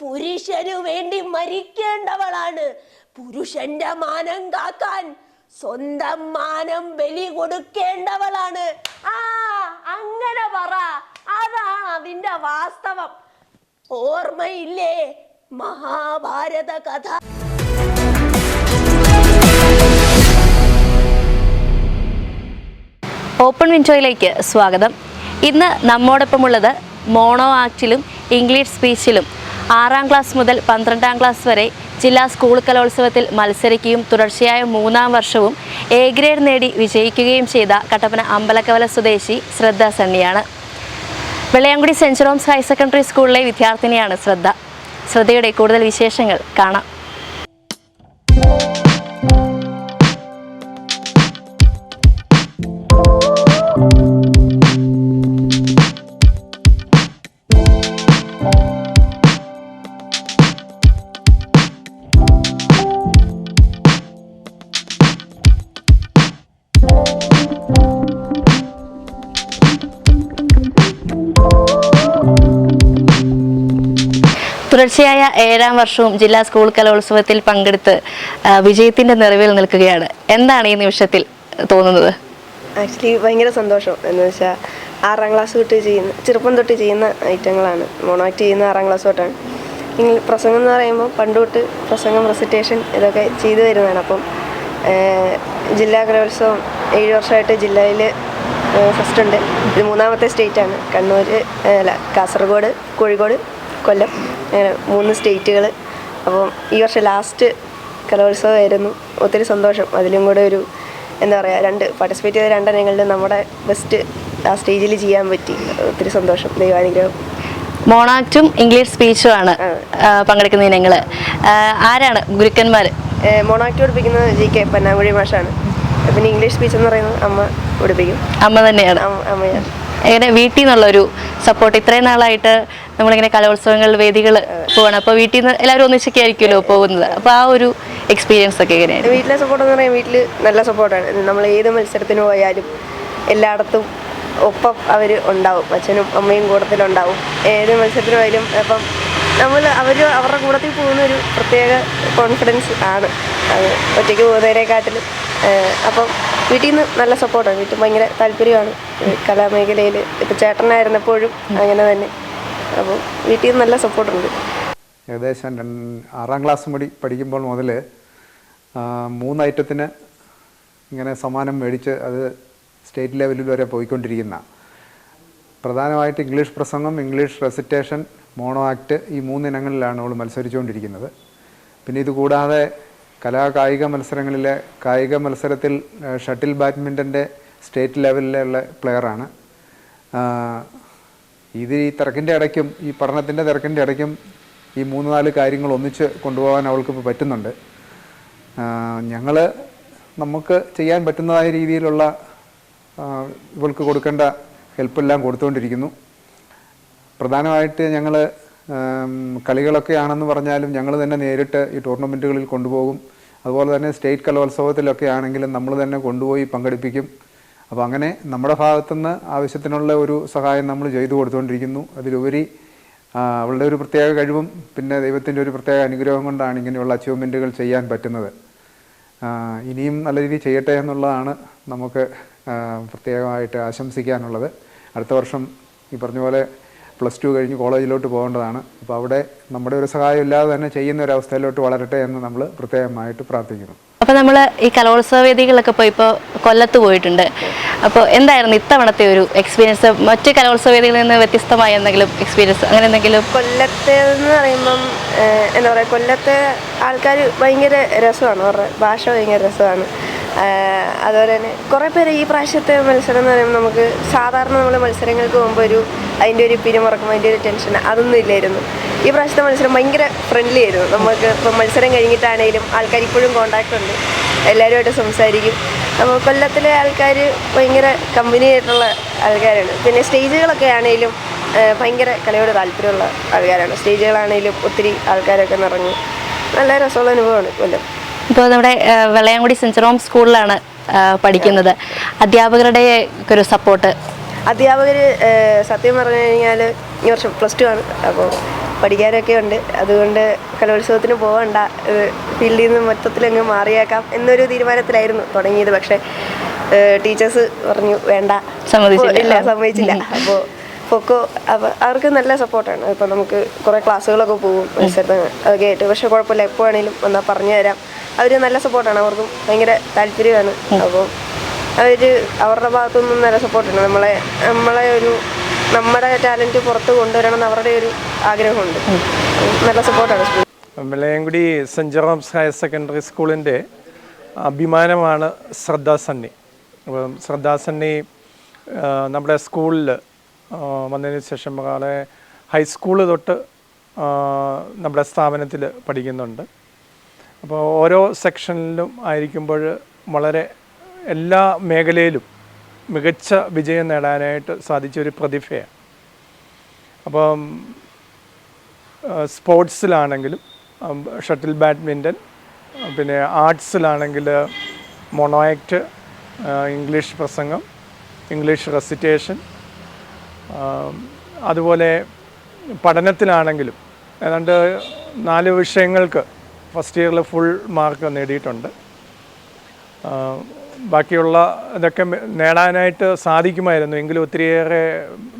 പുരുഷനു വേണ്ടി മരിക്കേണ്ടവളാണ്. പുരുഷന്റെ മാനം കാക്കാൻ സ്വന്തം മാനം ബലി കൊടുക്കേണ്ടവളാണ്. ആ അങ്ങനെ പറ. അതാണ് അതിന്റെ വാസ്തവം. ഓർമ്മയില്ലേ മഹാഭാരത കഥ? ഓപ്പൺ വിൻഡോയിലേക്ക് സ്വാഗതം. ഇന്ന് നമ്മോടൊപ്പമുള്ളത് മോണോ ആക്റ്റിലും ഇംഗ്ലീഷ് സ്പീച്ചിലും ആറാം ക്ലാസ് മുതൽ പന്ത്രണ്ടാം ക്ലാസ് വരെ ജില്ലാ സ്കൂൾ കലോത്സവത്തിൽ മത്സരിക്കുകയും തുടർച്ചയായ മൂന്നാം വർഷവും എ ഗ്രേഡ് നേടി വിജയിക്കുകയും ചെയ്ത കട്ടപ്പന അമ്പലക്കവല സ്വദേശി Shraddha സണ്ണിയാണ്. Vellayamkudy saint Jerome's higher secondary സ്കൂളിലെ വിദ്യാർത്ഥിനിയാണ് ശ്രദ്ധ. ശ്രദ്ധയുടെ കൂടുതൽ വിശേഷങ്ങൾ കാണാം. ഏഴാം വർഷവും ജില്ലാ സ്കൂൾ കലോത്സവത്തിൽ പങ്കെടുത്ത് വിജയത്തിന്റെ നിറവിൽ നിൽക്കുകയാണ്. എന്താണ് ഈ നിമിഷത്തിൽ തോന്നുന്നത്? ആക്ച്വലി ഭയങ്കര സന്തോഷം. എന്ന് വെച്ചാൽ ആറാം ക്ലാസ് തൊട്ട് ചെയ്യുന്ന ചെറുപ്പം തൊട്ട് ചെയ്യുന്ന ഐറ്റങ്ങളാണ്. മോണോ ആക്ട് ചെയ്യുന്ന ആറാം ക്ലാസ് തൊട്ടാണ്. പ്രസംഗം എന്ന് പറയുമ്പോൾ പണ്ട് തൊട്ട് പ്രസംഗം റെസിറ്റേഷൻ ഇതൊക്കെ ചെയ്തു വരുന്നതാണ് അപ്പം ജില്ലാ കലോത്സവം ഏഴ് വർഷമായിട്ട് ജില്ലയിൽ ഫസ്റ്റ് ഉണ്ട്. ഇത് മൂന്നാമത്തെ സ്റ്റേറ്റാണ് കണ്ണൂർ അല്ല കാസർഗോഡ് കോഴിക്കോട് കൊല്ലം. അങ്ങനെ മൂന്ന് സ്റ്റേറ്റുകൾ അപ്പം ഈ വർഷം ലാസ്റ്റ് കലോത്സവമായിരുന്നു. ഒത്തിരി സന്തോഷം. അതിലും കൂടെ ഒരു എന്താ പറയുക രണ്ട് പാർട്ടിസിപ്പേറ്റ് ചെയ്ത രണ്ടെണ്ണങ്ങളിൽ നമ്മുടെ ബെസ്റ്റ് ആ സ്റ്റേജിൽ ചെയ്യാൻ പറ്റി. ഒത്തിരി സന്തോഷം. ദൈവാനുഗ്രഹം. മോണാക്റ്റും ഇംഗ്ലീഷ് സ്പീച്ചും ആണ് പങ്കെടുക്കുന്ന ഇനങ്ങൾ ആരാണ് ഗുരുക്കന്മാർ മോണാക്ട് പഠിപ്പിക്കുന്നത് ജി കെ പന്നാങ്കുഴി മാഷാണ്. പിന്നെ ഇംഗ്ലീഷ് സ്പീച്ച് എന്ന് പറയുന്നത് അമ്മ പഠിപ്പിക്കും. അമ്മ തന്നെയാണ്. അമ്മ- അമ്മയാണ്. എങ്ങനെ വീട്ടിൽ നിന്നുള്ളൊരു സപ്പോർട്ട് ഇത്രയും നാളായിട്ട് നമ്മളിങ്ങനെ കലോത്സവങ്ങൾ വേദികൾ പോവാണ്. അപ്പോൾ വീട്ടിൽ നിന്ന് എല്ലാവരും ഒന്നിച്ചൊക്കെ ആയിരിക്കുമല്ലോ പോകുന്നത്. അപ്പോൾ ആ ഒരു എക്സ്പീരിയൻസ് ഒക്കെ എങ്ങനെയാണ്? വീട്ടിലെ സപ്പോർട്ട് എന്ന് പറയുന്നത് വീട്ടിൽ നല്ല സപ്പോർട്ടാണ് നമ്മൾ ഏത് മത്സരത്തിന് പോയാലും എല്ലായിടത്തും ഒപ്പം അവർ ഉണ്ടാവും. അച്ഛനും അമ്മയും കൂട്ടത്തിലുണ്ടാവും ഏത് മത്സരത്തിന് പോയാലും അപ്പം നമ്മൾ അവർ അവരുടെ കൂട്ടത്തിൽ പോകുന്ന ഒരു പ്രത്യേക കോൺഫിഡൻസ് ആണ്. അത് ഒറ്റയ്ക്ക് പോകുന്നതിനെക്കാട്ടിലും ഏഹ് അപ്പം വീട്ടിൽ നിന്ന് നല്ല സപ്പോർട്ടാണ് വീട്ടിൽ ഭയങ്കര താല്പര്യമാണ്. കലാമേഖലയിൽ ഇപ്പം ചേട്ടനായിരുന്നപ്പോഴും അങ്ങനെ തന്നെ. അപ്പം വീട്ടിൽ നിന്ന് നല്ല സപ്പോർട്ടുണ്ട്. ഏകദേശം ആറാം ക്ലാസ് മുടി പഠിക്കുമ്പോൾ മുതൽ മൂന്ന് ഐറ്റത്തിന് ഇങ്ങനെ സമ്മാനം മേടിച്ച് അത് സ്റ്റേറ്റ് ലെവലിൽ വരെ പോയിക്കൊണ്ടിരിക്കുന്ന. പ്രധാനമായിട്ട് ഇംഗ്ലീഷ് പ്രസംഗം ഇംഗ്ലീഷ് റെസിറ്റേഷൻ മോണോ ആക്ട് ഈ മൂന്ന് ഇനങ്ങളിലാണ് അവൾ മത്സരിച്ചുകൊണ്ടിരിക്കുന്നത്. പിന്നെ ഇതുകൂടാതെ കലാ കായിക മത്സരങ്ങളിലെ കായിക മത്സരത്തിൽ ഷട്ടിൽ ബാഡ്മിന്റന്റെ സ്റ്റേറ്റ് ലെവലിലുള്ള പ്ലെയറാണ്. ഇത് ഈ തിരക്കിന്റെ ഇടയ്ക്കും ഈ പഠനത്തിന്റെ തിരക്കിന്റെ ഇടയ്ക്കും ഈ മൂന്ന് നാല് കാര്യങ്ങൾ ഒന്നിച്ച് കൊണ്ടുപോകാൻ അവൾക്ക് ഇപ്പോൾ പറ്റുന്നുണ്ട്. ഞങ്ങൾ നമുക്ക് ചെയ്യാൻ പറ്റുന്നതായ രീതിയിലുള്ള ഇവൾക്ക് കൊടുക്കേണ്ട ഹെൽപ്പെല്ലാം കൊടുത്തുകൊണ്ടിരിക്കുന്നു പ്രധാനമായിട്ട് ഞങ്ങൾ കളികളൊക്കെ ആണെന്ന് പറഞ്ഞാലും ഞങ്ങൾ തന്നെ നേരിട്ട് ഈ ടൂർണമെന്റുകളിൽ കൊണ്ടുപോകും. അതുപോലെ തന്നെ സ്റ്റേറ്റ് കലോത്സവത്തിലൊക്കെ ആണെങ്കിലും നമ്മൾ തന്നെ കൊണ്ടുപോയി പങ്കെടുപ്പിക്കും. അപ്പോൾ അങ്ങനെ നമ്മുടെ ഭാഗത്തുനിന്ന് ആവശ്യത്തിനുള്ള ഒരു സഹായം നമ്മൾ ചെയ്തു കൊടുത്തുകൊണ്ടിരിക്കുന്നു. അതിലുപരി അവളുടെ ഒരു പ്രത്യേക കഴിവും പിന്നെ ദൈവത്തിന്റെ ഒരു പ്രത്യേക അനുഗ്രഹം കൊണ്ടാണ് ഇങ്ങനെയുള്ള അച്ചീവ്മെന്റുകൾ ചെയ്യാൻ പറ്റുന്നത്. ഇനിയും നല്ല രീതിയിൽ ചെയ്യട്ടെ എന്നുള്ളതാണ് നമുക്ക് പ്രത്യേകമായിട്ട് ആശംസിക്കാനുള്ളത്. അടുത്ത വർഷം ഈ പറഞ്ഞ പോലെ പ്ലസ് ടു കഴിഞ്ഞ് കോളേജിലോട്ട് പോകേണ്ടതാണ്. അപ്പോൾ അവിടെ നമ്മുടെ ഒരു സഹായം ഇല്ലാതെ തന്നെ ചെയ്യുന്ന ഒരു അവസ്ഥയിലോട്ട് വളരട്ടെ എന്ന് നമ്മൾ പ്രത്യേകമായിട്ട് പ്രാർത്ഥിക്കുന്നു. അപ്പോൾ നമ്മൾ ഈ കലോത്സവ വേദികളൊക്കെ പോയി ഇപ്പോൾ കൊല്ലത്ത് പോയിട്ടുണ്ട്. അപ്പോൾ എന്തായിരുന്നു ഇത്തവണത്തെ ഒരു എക്സ്പീരിയൻസ് മറ്റ് കലോത്സവ വേദികളിൽ നിന്ന് വ്യത്യസ്തമായ എന്തെങ്കിലും എക്സ്പീരിയൻസ് അങ്ങനെ എന്തെങ്കിലും? കൊല്ലത്തെ എന്ന് പറയുമ്പം എന്താ പറയുക കൊല്ലത്തെ ആൾക്കാർ ഭയങ്കര രസമാണ്. അവരുടെ ഭാഷ ഭയങ്കര രസമാണ്. അതുപോലെ തന്നെ കുറേ പേര് ഈ പ്രാവശ്യത്തെ മത്സരം എന്ന് പറയുമ്പോൾ നമുക്ക് സാധാരണ നമ്മൾ മത്സരങ്ങൾക്ക് പോകുമ്പോൾ ഒരു അതിന്റെ ഒരു പിരിമുറക്കം അതിന്റെ ഒരു ടെൻഷൻ അതൊന്നും ഇല്ലായിരുന്നു. ഈ പ്രാവശ്യത്തെ മത്സരം ഭയങ്കര ഫ്രണ്ട്ലി ആയിരുന്നു. നമുക്ക് ഇപ്പം മത്സരം കഴിഞ്ഞിട്ടാണെങ്കിലും ആൾക്കാർ ഇപ്പോഴും കോണ്ടാക്ട് ഉണ്ട്. എല്ലാവരുമായിട്ട് സംസാരിക്കും. അപ്പോൾ കൊല്ലത്തിലെ ആൾക്കാർ ഭയങ്കര കമ്പനി ആയിട്ടുള്ള ആൾക്കാരാണ്. പിന്നെ സ്റ്റേജുകളൊക്കെ ആണെങ്കിലും ഭയങ്കര കലയോട് താല്പര്യമുള്ള ആൾക്കാരാണ്. സ്റ്റേജുകളാണെങ്കിലും ഒത്തിരി ആൾക്കാരൊക്കെ നിറഞ്ഞു നല്ല രസമുള്ള അനുഭവമാണ് കൊല്ലം. ഇപ്പോൾ നമ്മുടെ വെള്ളയാംകുടി വെള്ളയാങ്കുടി സെന്റ് ജെറോം സ്കൂളിലാണ് പഠിക്കുന്നത്. അധ്യാപകരുടെ ഒരു സപ്പോർട്ട് അധ്യാപകർ സത്യം പറഞ്ഞു കഴിഞ്ഞാൽ ഈ വർഷം പ്ലസ് ടു ആണ്. അപ്പോൾ പഠിക്കാനൊക്കെ ഉണ്ട്. അതുകൊണ്ട് കലോത്സവത്തിന് പോകണ്ട ഫീൽഡിൽ നിന്ന് മൊത്തത്തിലങ്ങ് മാറിയേക്കാം എന്നൊരു തീരുമാനത്തിലായിരുന്നു തുടങ്ങിയത്. പക്ഷേ ടീച്ചേഴ്സ് പറഞ്ഞു വേണ്ട. സമ്മതിച്ചില്ല. ഇല്ല സമ്മതിച്ചില്ല. അപ്പോൾ പൊക്കോ അവ- അവർക്ക് നല്ല സപ്പോർട്ടാണ് ഇപ്പം നമുക്ക് കുറേ ക്ലാസ്സുകളൊക്കെ പോകും. മത്സരത്തിന് അതൊക്കെ ആയിട്ട്. പക്ഷേ കുഴപ്പമില്ല. എപ്പോൾ വേണേലും വന്നാൽ പറഞ്ഞു തരാം അവർ നല്ല സപ്പോർട്ടാണ് അവർക്കും ഭയങ്കര താല്പര്യമാണ്. അപ്പോൾ അവർ അവരുടെ ഭാഗത്തുനിന്നും നല്ല സപ്പോർട്ടാണ് നമ്മളെ നമ്മളെ ഒരു നമ്മുടെ ടാലന്റ് പുറത്ത് കൊണ്ടുവരണം എന്ന് അവരുടെ ഒരു ആഗ്രഹമുണ്ട്. നല്ല സപ്പോർട്ടാണ് school Vellayamkudy saint Jerome's higher secondary സ്കൂളിന്റെ അഭിമാനമാണ് ശ്രദ്ധാസണ്ണി അപ്പം ശ്രദ്ധാ സണ്ണി നമ്മുടെ സ്കൂളിൽ വന്നതിന് ശേഷം ആളെ ഹൈസ്കൂൾ തൊട്ട് നമ്മുടെ സ്ഥാപനത്തിൽ പഠിക്കുന്നുണ്ട്. അപ്പോൾ ഓരോ സെക്ഷനിലും ആയിരിക്കുമ്പോൾ വളരെ എല്ലാ മേഖലയിലും മികച്ച വിജയം നേടാനായിട്ട് സാധിച്ച ഒരു പ്രതിഭയാണ്. അപ്പം സ്പോർട്സിലാണെങ്കിലും ഷട്ടിൽ ബാഡ്മിന്റൺ പിന്നെ ആർട്സിലാണെങ്കിൽ മൊണോയാക്ട് ഇംഗ്ലീഷ് പ്രസംഗം ഇംഗ്ലീഷ് റെസിറ്റേഷൻ അതുപോലെ പഠനത്തിലാണെങ്കിലും ഏതാണ്ട് നാല് വിഷയങ്ങൾക്ക് ഫസ്റ്റ് ഇയറിൽ ഫുൾ മാർക്ക് നേടിയിട്ടുണ്ട്. ബാക്കിയുള്ള ഇതൊക്കെ നേടാനായിട്ട് സാധിക്കുമായിരുന്നു. എങ്കിലും ഒത്തിരിയേറെ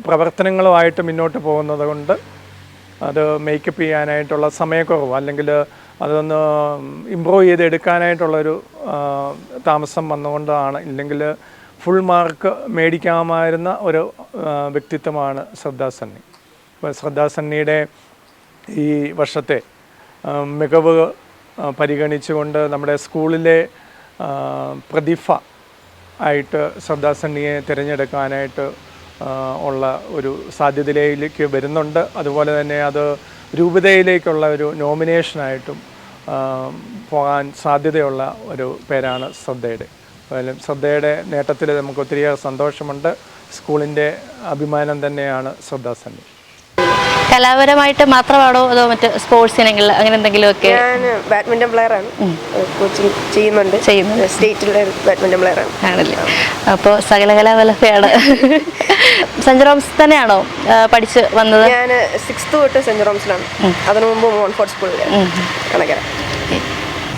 പ്രവർത്തനങ്ങളുമായിട്ട് മുന്നോട്ട് പോകുന്നത് കൊണ്ട് അത് മേക്കപ്പ് ചെയ്യാനായിട്ടുള്ള സമയക്കുറവ് അല്ലെങ്കിൽ അതൊന്ന് ഇമ്പ്രൂവ് ചെയ്തെടുക്കാനായിട്ടുള്ളൊരു താമസം വന്നുകൊണ്ടാണ്. ഇല്ലെങ്കിൽ ഫുൾ മാർക്ക് മേടിക്കാമായിരുന്ന ഒരു വ്യക്തിത്വമാണ് ശ്രദ്ധാസന്നി അപ്പോൾ ശ്രദ്ധാസണ്ണിയുടെ ഈ വർഷത്തെ മികവ് പരിഗണിച്ചുകൊണ്ട് നമ്മുടെ സ്കൂളിലെ പ്രതിഫ ആയിട്ട് ശ്രദ്ധാസണ്ണിയെ തിരഞ്ഞെടുക്കാനായിട്ട് ഉള്ള ഒരു സാധ്യതയിലേക്ക് വരുന്നുണ്ട്. അതുപോലെ തന്നെ അത് രൂപതയിലേക്കുള്ള ഒരു നോമിനേഷനായിട്ടും പോകാൻ സാധ്യതയുള്ള ഒരു പേരാണ് ശ്രദ്ധയുടെ അതുപോലെ ശ്രദ്ധയുടെ നേട്ടത്തിൽ നമുക്ക് ഒത്തിരിയേറെ സന്തോഷമുണ്ട്. സ്കൂളിന്റെ അഭിമാനം തന്നെയാണ് ശ്രദ്ധാസണ്ണി കലാപരമായിട്ട് മാത്രമാണോ അതോ മറ്റ് സ്പോർട്സ് ഇനങ്ങളിൽ അങ്ങനെ എന്തെങ്കിലും ഒക്കെ ഞാൻ പ്ലെയർ ആണ്. കോച്ചിങ് ചെയ്യുന്നുണ്ട്. ചെയ്യുന്നുണ്ട്. സ്റ്റേറ്റിലെ പ്ലെയർ ആണ്. ആണല്ലേ. അപ്പോൾ സകലകലാവലഭയാണ് സെഞ്ച് റോംസ് തന്നെയാണോ പഠിച്ച് വന്നത്? ഞാൻ സിക്സ്ത് തൊട്ട് സെന്റ് ജോൺസിലാണ് അതിനു മുമ്പ് മോൺഫോർട്ട് സ്കൂളിൽ കണക്കര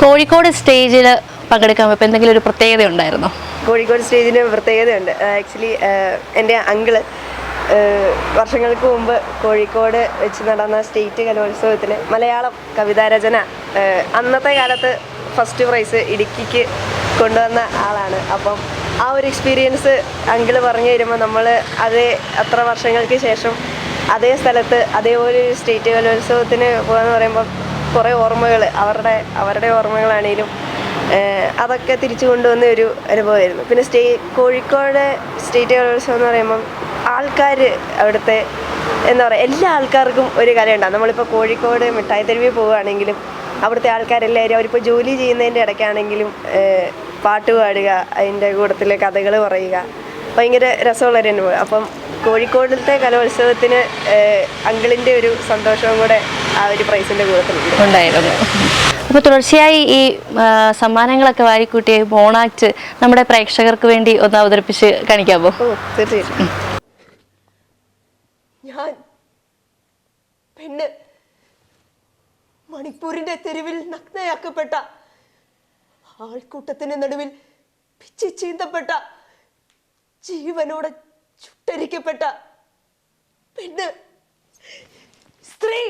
കോഴിക്കോട് സ്റ്റേജിൽ പങ്കെടുക്കാൻ പോയപ്പോൾ എന്തെങ്കിലും ഒരു പ്രത്യേകത ഉണ്ടായിരുന്നോ? കോഴിക്കോട് സ്റ്റേജിന് പ്രത്യേകതയുണ്ട്. ആക്ച്വലി എന്റെ അങ്കിൾ വർഷങ്ങൾക്ക് മുമ്പ് കോഴിക്കോട് വെച്ച് നടന്ന സ്റ്റേറ്റ് കലോത്സവത്തിൽ മലയാളം കവിതാരചന അന്നത്തെ കാലത്ത് ഫസ്റ്റ് പ്രൈസ് ഇടുക്കിക്ക് കൊണ്ടുവന്ന ആളാണ്. അപ്പം ആ ഒരു എക്സ്പീരിയൻസ് അങ്കിൾ പറഞ്ഞു തരുമ്പോൾ നമ്മൾ അതേ അത്ര വർഷങ്ങൾക്ക് ശേഷം അതേ സ്ഥലത്ത് അതേപോലെ ഒരു സ്റ്റേറ്റ് കലോത്സവത്തിന് പോകാന്ന് പറയുമ്പോൾ കുറേ ഓർമ്മകൾ അവരുടെ അവരുടെ ഓർമ്മകളാണേലും അതൊക്കെ തിരിച്ചു കൊണ്ടുവന്ന ഒരു അനുഭവമായിരുന്നു. പിന്നെ സ്റ്റേ കോഴിക്കോട് സ്റ്റേറ്റ് കലോത്സവം എന്ന് പറയുമ്പം ആൾക്കാർ അവിടുത്തെ എന്താ പറയുക എല്ലാ ആൾക്കാർക്കും ഒരു കലയുണ്ടാകും നമ്മളിപ്പോൾ കോഴിക്കോട് മിഠായി തെരുവിൽ പോവുകയാണെങ്കിലും അവിടുത്തെ ആൾക്കാരെല്ലാവരും അവരിപ്പോൾ ജോലി ചെയ്യുന്നതിന്റെ ഇടയ്ക്കാണെങ്കിലും പാട്ട് പാടുക അതിന്റെ കൂട്ടത്തിൽ കഥകൾ പറയുക. ഭയങ്കര രസമുള്ളൊരു അനുഭവം. അപ്പം കോഴിക്കോടിലത്തെ കലോത്സവത്തിന് അങ്കിളിന്റെ ഒരു സന്തോഷവും കൂടെ ആ ഒരു പ്രൈസിന്റെ കൂട്ടത്തിലുണ്ട് ഉണ്ടായിരുന്നു. അപ്പോൾ തുടർച്ചയായി ഈ സമ്മാനങ്ങളൊക്കെ വാരിക്കൂട്ടിയ മോണാക്ട് നമ്മുടെ പ്രേക്ഷകർക്ക് വേണ്ടി ഒന്ന് അവതരിപ്പിച്ച് കാണിക്കാമോ തീർച്ചയായിട്ടും ഞാൻ പെണ്ണ് മണിപ്പൂരിന്റെ തെരുവിൽ നഗ്നയാക്കപ്പെട്ട ആൾക്കൂട്ടത്തിന് നടുവിൽ പിച്ചി ചീന്തപ്പെട്ട ജീവനോടെ ചുട്ടരിക്കപ്പെട്ട പിന്നെ സ്ത്രീ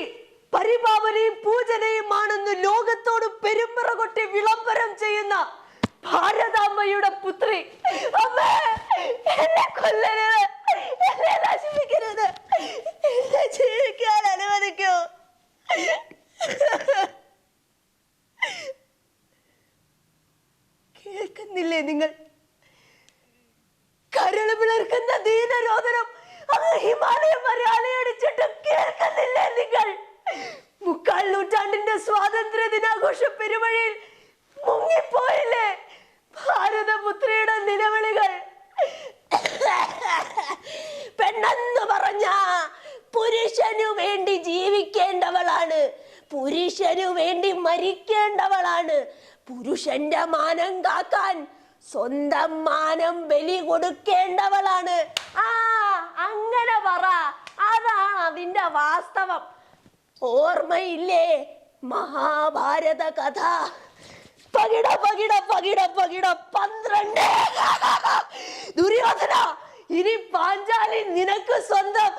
പരിപാവനയും പൂജനയുമാണെന്ന് ലോകത്തോട് പെരുമ്പറ കൊട്ടി വിളംബരം ചെയ്യുന്ന ഭാരതാമ്മയുടെ പുത്രി. അമ്മേ എന്നെ കൊല്ലരുത്. എന്നെ നശിപ്പിക്കരുത്. പെണ്ണെന്ന് പറഞ്ഞ പുരുഷനു വേണ്ടി ജീവിക്കേണ്ടവളാണ്. പുരുഷനു വേണ്ടി മരിക്കേണ്ടവളാണ്. പുരുഷന്റെ മാനം കാക്കാൻ സ്വന്തം മാനം ബലി കൊടുക്കേണ്ടവളാണ്. ആ അങ്ങനെ പറ. അതാണ് അതിന്റെ വാസ്തവം. ഓർമ്മയില്ലേ മഹാഭാരത കഥ? പകിട പകിട പകിട പകിട പന്ത്രണ്ട്. ദുര്യോധന ഇനി പാഞ്ചാലി നിനക്ക് സ്വന്തം.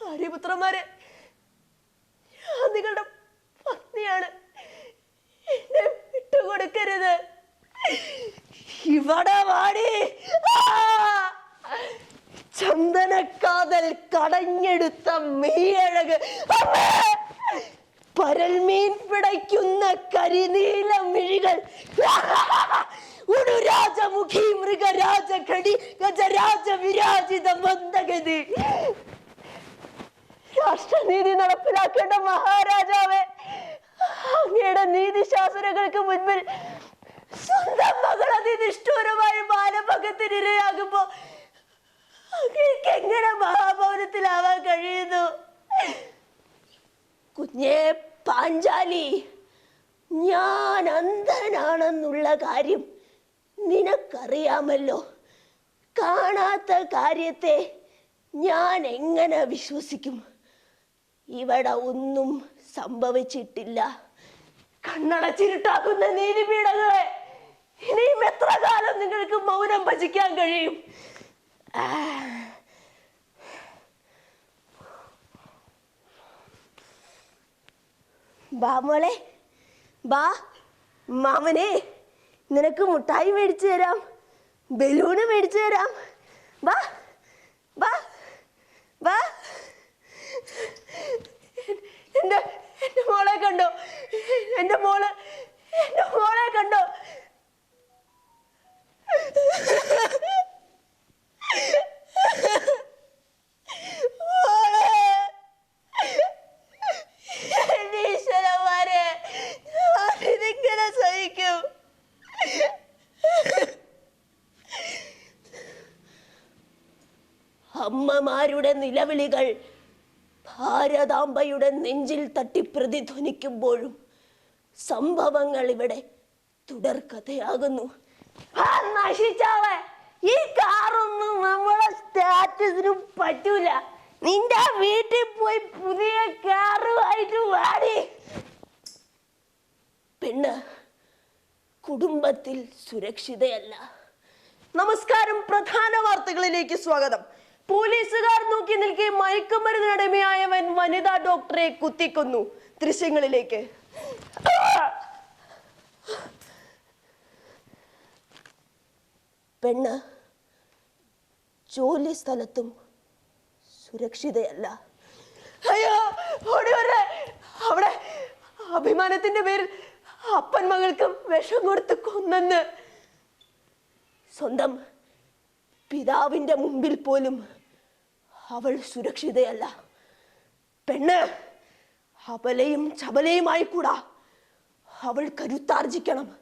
ഹരിപുത്രന്മാരെ ഞാൻ നിങ്ങളുടെ പത്നിയാണ്. എന്നെ വിട്ടുകൊടുക്കരുത്. ഇവിടെ വാടി! ചന്ദനക്കാതൽ കടഞ്ഞെടുത്ത മെയ്യഴക്! പരൽമീൻ പിടയ്ക്കുന്ന കരിനീല മിഴികൾ. ഉടുരാജമുഖി മൃഗരാജ ഘടി ഗജരാജ വിരാജിത മന്ദഗതി രാഷ്ട്രനീതി നടപ്പിലാക്കേണ്ട മഹാരാജാവേ അങ്ങയുടെ നീതിശാസനങ്ങൾക്ക് മുൻപിൽ സ്വന്തം മകൾ അതിനിഷ്ഠൂരമായി ബാലഭഗത്തിനിരയാകുമ്പോ അങ്ങേക്ക് എങ്ങനെ മഹാഭവനത്തിലാവാൻ കഴിയുന്നു? കുഞ്ഞേ പാഞ്ചാലി ഞാൻ അന്ധനാണെന്നുള്ള കാര്യം നിനക്കറിയാമല്ലോ കാണാത്ത കാര്യത്തെ ഞാൻ എങ്ങനെ വിശ്വസിക്കും? ഇവിടെ ഒന്നും സംഭവിച്ചിട്ടില്ല. കണ്ണടച്ചിരുട്ടാക്കുന്ന നീതിപീഠങ്ങളെ ഇനിയും എത്ര കാലം നിങ്ങൾക്ക് മൗനം ഭജിക്കാൻ കഴിയും? ബാമോളെ ബാ മോളെ ബാ മാമനെ. നിനക്ക് മുട്ടായി മേടിച്ചു തരാം. ബലൂണ് മേടിച്ചു തരാം. വാ വാ വാ. എന്റെ മോളെ കണ്ടോ? എന്റെ മോൾ അമ്മമാരുടെ നിലവിളികൾ ഭാരതാംബയുടെ നെഞ്ചിൽ തട്ടി പ്രതിധ്വനിക്കുമ്പോഴും സംഭവങ്ങൾ ഇവിടെ തുടർക്കഥയാകുന്നു. നശിച്ചാവേ ഈ കാറൊന്നും നമ്മളെ സ്റ്റാറ്റസിന് പറ്റൂല. നിന്റെ വീട്ടിൽ പോയി പുതിയ കാറുമായിട്ട് വാടി. പെണ്ണ് കുടുംബത്തിൽ സുരക്ഷിതയല്ല. നമസ്കാരം പ്രധാന വാർത്തകളിലേക്ക് സ്വാഗതം. പോലീസുകാർ നോക്കി നിൽക്കെ മയക്കുമരുന്നിനടിമയായവൻ വനിതാ ഡോക്ടറെ കുത്തിക്കൊന്നു. ദൃശ്യങ്ങളിലേക്ക്. പെണ്ണ് ജോലി സ്ഥലത്തും സുരക്ഷിതയല്ല. അയ്യോ അവിടെ അഭിമാനത്തിന്റെ പേരിൽ അപ്പൻ മകൾക്കും വിഷം കൊടുത്ത് കൊന്നെന്ന് സ്വന്തം പിതാവിന്റെ മുമ്പിൽ പോലും അവൾ സുരക്ഷിതയല്ല. പെണ്ണ് അവലയും ചബലയുമായി കൂടാ. അവൾ കരുത്താർജിക്കണം.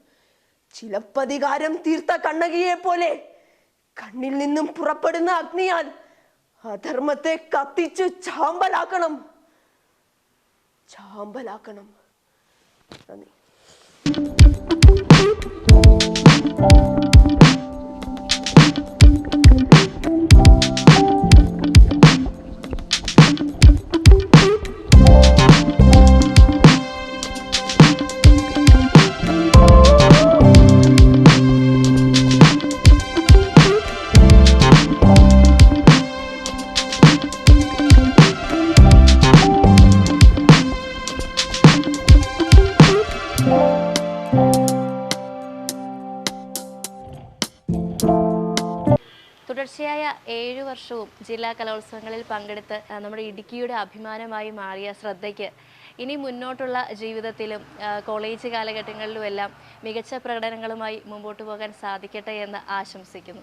ചിലപ്പതികാരം തീർത്ത കണ്ണകിയെ പോലെ കണ്ണിൽ നിന്നും പുറപ്പെടുന്ന അഗ്നിയാൽ അധർമ്മത്തെ കത്തിച്ച് ചാമ്പലാക്കണം. ചാമ്പലാക്കണം. നന്ദി. തുടർച്ചയായ വർഷവും ജില്ലാ കലോത്സവങ്ങളിൽ പങ്കെടുത്ത് നമ്മുടെ ഇടുക്കിയുടെ അഭിമാനമായി മാറിയ ശ്രദ്ധയ്ക്ക് ഇനി മുന്നോട്ടുള്ള ജീവിതത്തിലും കോളേജ് കോളേജ് കാലഘട്ടങ്ങളിലുമെല്ലാം മികച്ച പ്രകടനങ്ങളുമായി മുമ്പോട്ട് പോകാൻ സാധിക്കട്ടെ എന്ന് ആശംസിക്കുന്നു.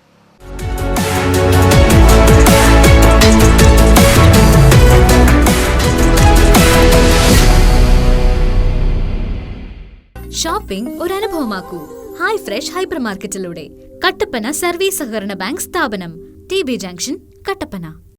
ഷോപ്പിംഗ് ഒരു അനുഭവമാക്കൂ ഹായ് ഫ്രഷ് ഹൈപ്പർ മാർക്കറ്റിലൂടെ കട്ടപ്പന സർവീസ് സഹകരണ ബാങ്ക് സ്ഥാപനം. T B junction Kattappana